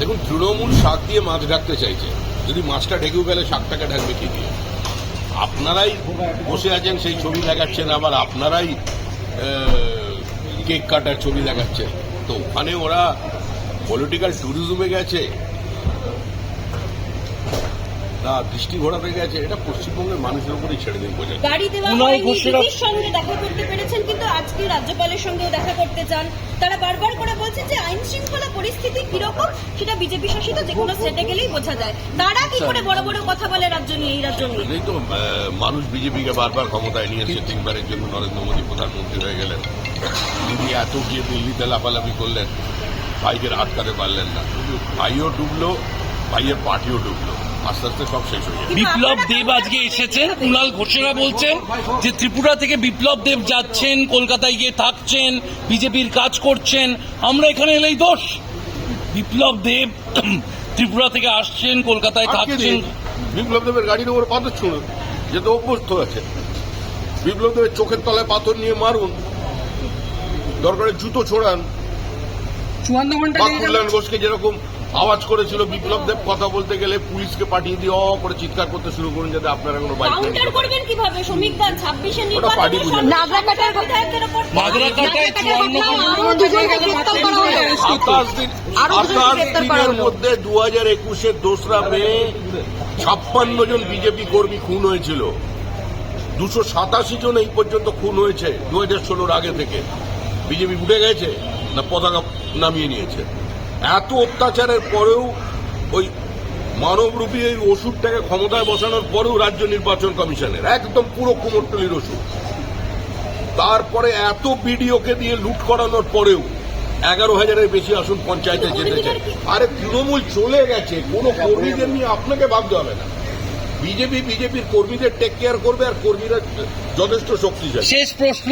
দেখুন তৃণমূল শাক দিয়ে মাছ ঢাকতে চাইছে। যদি মাছটা ঢেকেও গেলে শাকটাকে ঢাকবে কি দিয়ে? আপনারাই বসে আছেন সেই ছবি দেখাচ্ছেন আবার আপনারাই কেক কাটার ছবি দেখাচ্ছেন। তো ওখানে ওরা পলিটিক্যাল ট্যুরিজমে গেছে। না দৃষ্টি ঘোরাতে গেছে এটা পশ্চিমবঙ্গের মানুষের উপরেই ছেড়ে দিন বোঝা যায়। গাড়ি দেওয়া কুণাল হয়নি ঘোষেরা- দিদির সঙ্গে দেখা করতে পেরেছেন কিন্তু আজকে রাজ্যপালের সঙ্গেও দেখা করতে চান। তারা বারবার করে বলছে যে আইন শৃঙ্খলা পরিস্থিতি কীরকম সেটা বিজেপি শাসিত যে কোনো স্টেটে গেলেই বোঝা যায়। তারা কি করে বড় বড় কথা বলে রাজ্য নিয়ে এই রাজ্য নিয়ে? তো মানুষ বিজেপিকে বারবার ক্ষমতায় নিয়ে এসে তিনবারের জন্য নরেন্দ্র মোদী প্রধানমন্ত্রী হয়ে গেলেন। দিদি এত গিয়ে দিল্লিতে লাফালাফি করলেন ভাইকে আটকাতে পারলেন না। ভাইও ডুবলো ভাইয়ের পার্টিও ডুবলো। আস্তে আস্তে সব শেষ হয়ে যাবে। বিপ্লব দেব আজকে এসেছেন কুণাল ঘোষেরা বলছেন যে ত্রিপুরা থেকে বিপ্লব দেব যাচ্ছেন কলকাতায় গিয়ে থাকছেন বিজেপির কাজ করছেন আমরা এখানে এলেই দোষ। বিপ্লব দেব ত্রিপুরা থেকে আসছেন কলকাতায় থাকছেন। বিপ্লব দেবের গাড়ির উপর পাথর ছুঁড়ুন যেতে অভ্যস্ত আছে বিপ্লব দেবের চোখের তলায় পাথর নিয়ে মারুন দরকারে জুতো ছোড়ান চুয়ান্ন ঘণ্টা ঘোষকে যেরকম আওয়াজ করেছিল বিপ্লব দেব। কথা বলতে গেলে পুলিশকে পাঠিয়ে দিয়ে অ করে চিৎকার করতে শুরু করুন যাতে আপনারা কোনো বাইক কাউন্টার করবেন কীভাবে? শ্রমিক দান ছাব্বিশে পার্টি নির্বাচনে নাগরাকাটার বিধায়কদের ওপর নাগরাকাটায় দুজনকে করা হলো। দিন আরও করা হলো। মধ্যে মে ছাপ্পান্ন জন বিজেপি কর্মী খুন হয়েছিল। দুশো সাতাশি জন এই পর্যন্ত খুন হয়েছে দু হাজার ষোলোর আগে থেকে। বিজেপি উঠে গেছে না পতাকা নামিয়ে নিয়েছে? এত অত্যাচারের পরেও ওই মানবরূপী এই ওষুধটাকে ক্ষমতায় বসানোর পরেও রাজ্য নির্বাচন কমিশনের, একদম পুরো কুমোরটলির ওষুধ। তারপরে এত বিডিওকে দিয়ে লুট করানোর পরেও এগারো হাজারের বেশি আসন পঞ্চায়েতে যেতে চাই আরে তৃণমূল চলে গেছে, কোনো কর্মীদের নিয়ে আপনাকে ভাবতে হবে না। বিজেপি বিজেপির কর্মীদের টেক কেয়ার করবে আর কর্মীরা যথেষ্ট শক্তিশালী শেষ প্রশ্ন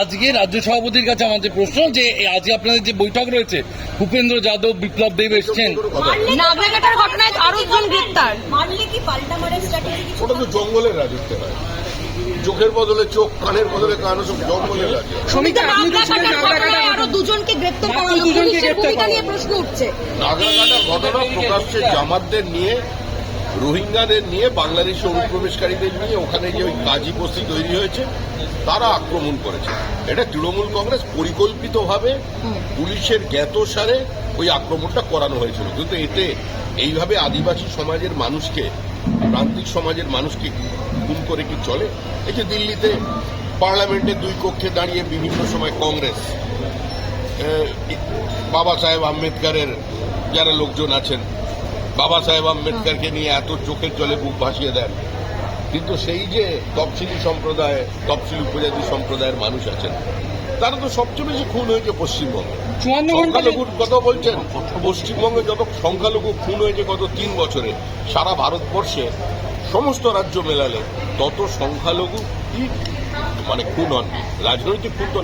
আজকে রাজ্য সভাপতির কাছে আমাদের প্রশ্ন যে আজকে আপনাদের যে বৈঠক রয়েছে ভূপেন্দ্র যাদব বিপ্লব দেব এসছেন। ঘটনায় আরও জন গ্রেপ্তার মারলে কি পাল্টা মারের স্ট্র্যাটেজি ওটা তো জঙ্গলের রাজত্ব হয়। চোখের বদলে চোখ কানের বদলে কান সব ছিলেন নাগরাকাটার আরও দুজনকে গ্রেপ্তার করা হলো। দুজনকে গ্রেপ্তার করা নিয়ে প্রশ্ন উঠছে। ঘটনা প্রকাশ্যে জামাতদের নিয়ে রোহিঙ্গাদের নিয়ে বাংলাদেশে অনুপ্রবেশকারীদের নিয়ে ওখানে যে ওই কাজী বস্তি তৈরি হয়েছে, তারা আক্রমণ করেছে। এটা তৃণমূল কংগ্রেস পরিকল্পিতভাবে পুলিশের জ্ঞাতসারে ওই আক্রমণটা করানো হয়েছিল। কিন্তু এতে এইভাবে আদিবাসী সমাজের মানুষকে, প্রান্তিক সমাজের মানুষকে খুন করে কি চলে? এই যে দিল্লিতে পার্লামেন্টের দুই কক্ষে দাঁড়িয়ে বিভিন্ন সময় কংগ্রেস বাবা সাহেব আম্বেদকারের যারা লোকজন আছেন বাবা সাহেব আম্বেদকারকে নিয়ে এত চোখের জলে বুক ভাসিয়ে দেন। কিন্তু সেই যে তফসিলি সম্প্রদায় তফসিলি উপজাতি সম্প্রদায়ের মানুষ আছেন তারা তো সবচেয়ে বেশি খুন হয়েছে পশ্চিমবঙ্গে। সংখ্যালঘুর কথা বলছেন পশ্চিমবঙ্গে যত সংখ্যালঘু খুন হয়েছে গত তিন বছরে সারা ভারতবর্ষে সমস্ত রাজ্য মেলালে তত সংখ্যালঘু কি মানে খুন হননি রাজনৈতিক খুন তো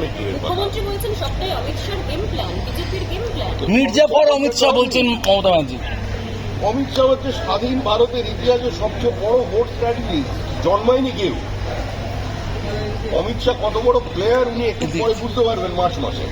প্ল্যান মির্জাফর অমিত শাহ বলছেন মমতা ব্যানার্জি। অমিত শাহ হচ্ছে স্বাধীন ভারতের ইতিহাসে সবচেয়ে বড় ভোট স্ট্র্যাটেজি জন্মায়নি কেউ। অমিত শাহ কত বড় প্লেয়ার উনি একটু পরে বুঝতে পারবেন মাস। মাসে